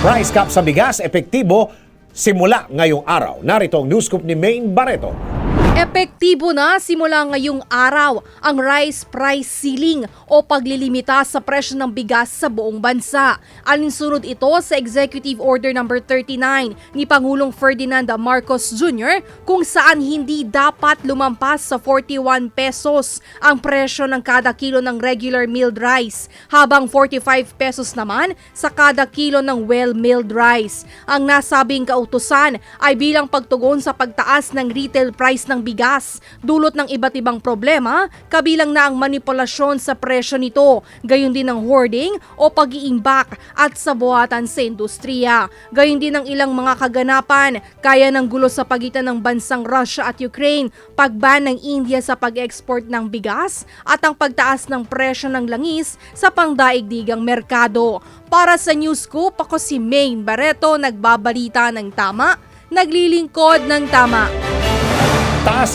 Price cap sa bigas, epektibo simula ngayong araw. Narito ang news scoop ni Maine Barreto. Epektibo na simula ngayong araw ang rice price ceiling o paglilimita sa presyo ng bigas sa buong bansa. Alinsunod ito sa Executive Order No. 39 ni Pangulong Ferdinand Marcos Jr. kung saan hindi dapat lumampas sa 41 pesos ang presyo ng kada kilo ng regular milled rice habang 45 pesos naman sa kada kilo ng well-milled rice. Ang nasabing kautusan ay bilang pagtugon sa pagtaas ng retail price ng bigas, dulot ng iba't ibang problema, kabilang na ang manipulasyon sa presyo nito, gayon din ang hoarding o pag-iimbak at sabuatan sa industriya. Gayon din ang ilang mga kaganapan, kaya ng gulo sa pagitan ng bansang Russia at Ukraine, pagban ng India sa pag-export ng bigas at ang pagtaas ng presyo ng langis sa pangdaigdigang merkado. Para sa News Scoop, ako si Maine Barreto, nagbabalita ng tama, naglilingkod ng tama. tá